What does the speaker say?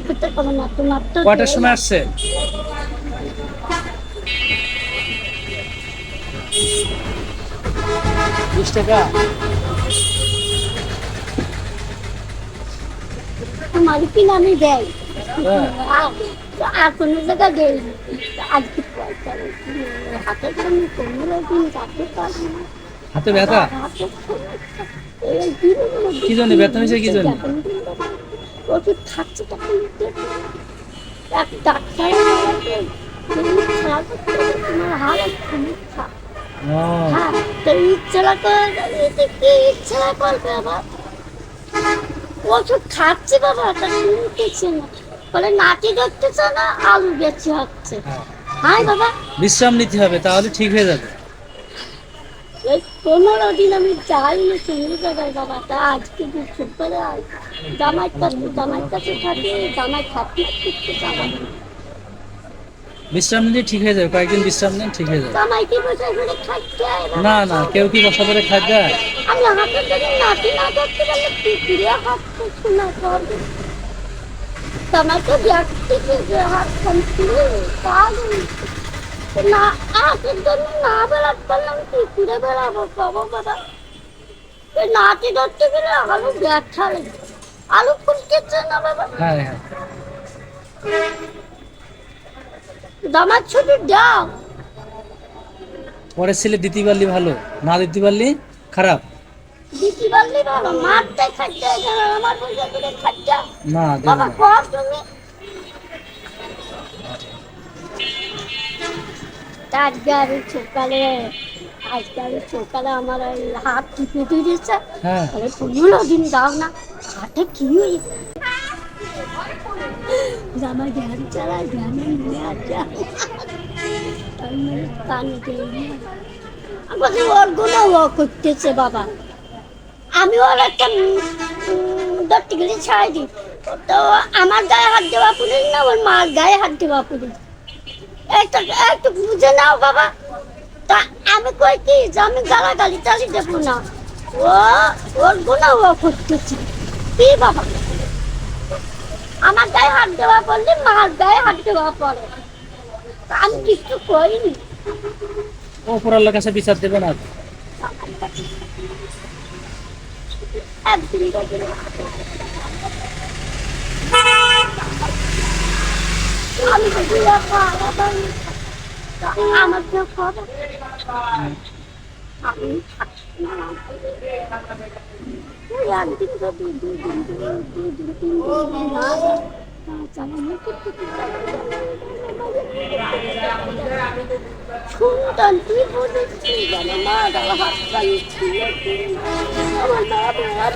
করতে কয়টার সময় আসছে? বিশ টাকা। দেয় হ্যাঁ। আর আর কোনো জায়গায় দেয় আজকে পয়সা হাতে কোনো কোনো দিন কাটতে পারি না হাতে ব্যথা? কি জন্য? ব্যথা হয়েছে কি জন্য? ওষুধ খাচ্ছে তখন এক ডাক্তার তোমার হ্যাঁ তো করে কি করবে আবার? ওষুধ খাচ্ছে বাবা তা শুনতেছে না বলে না আলু হচ্ছে। হ্যাঁ। হাই বাবা। বিশ্রাম নিতে হবে তাহলে ঠিক হয়ে যাবে। এই পনেরো দিন আমি যাইনি সঙ্গে জায়গায় বাবা তা আজকে দুশো করে জামাই কাছে জামাই কাছে থাকি জামাই খাতি করতে জামাই। বিশ্রাম নিলে ঠিক হয়ে যাবে কয়েকদিন বিশ্রাম নেন ঠিক হয়ে যাবে। জামাই কি বসে এখানে খাচ্ছে? না না কেউ কি বসা করে খাদ্য আমি হাতে থেকে নাতি না ধরতে পারলে কুকুরে হাত শোনা করবে হাত তাহলে না হাতের জন্য না বেড়াতে পারলাম কুকুরে বেড়াবো বাবা বাবা নাতি ধরতে গেলে আলু ব্যথা লাগে আলু ফুলতেছে না বাবা। হ্যাঁ হ্যাঁ। দামার ছুটি দাও। পরের ছেলে দিতে পারলি ভালো না দিতে পারলি খারাপ। দিতে পারলে ভালো মারতে খাচ্ছে আমার পয়সা করে খাচ্ছে না বাবা কর তুমি। আজকে আমি সকালে আজকে আমি সকালে আমার ওই হাত টিপে দিয়েছে। হ্যাঁ। তাহলে দিন দাও না হাতে কি ধ্যান নিয়ে আমি দেয়নি আমাকে ওরগুলো ও করতেছে বাবা। আমি ওর একটা ধরতে গেলে ছাড়াই দিই। তো আমার গায়ে হাত দেওয়া পুলিশ না ওর মার গায়ে হাত দেওয়া পুলিশ একটু একটু বুঝে নাও বাবা। তা আমি কই কি যে আমি গালাগালি চালি দেবো না। ও ওর গুণা ও করতেছে কি বাবা? আমার গায়ে হাত দেওয়া পড়লে মার গায়ে হাত দেওয়া পড়ে। আমি কিছু করিনি। ওপরাল্লার কাছে বিচার দেবে না। একদিন দুদিন আমি তো দিয়ে খাওয়া আমার কেউ খাবে আমি থাকছি না। ওই একদিন তো দুই দুই দিন দুই দুই তিন দিন শুনতাম তুই বলেছিস জানো মা দাদা হাত আমার মা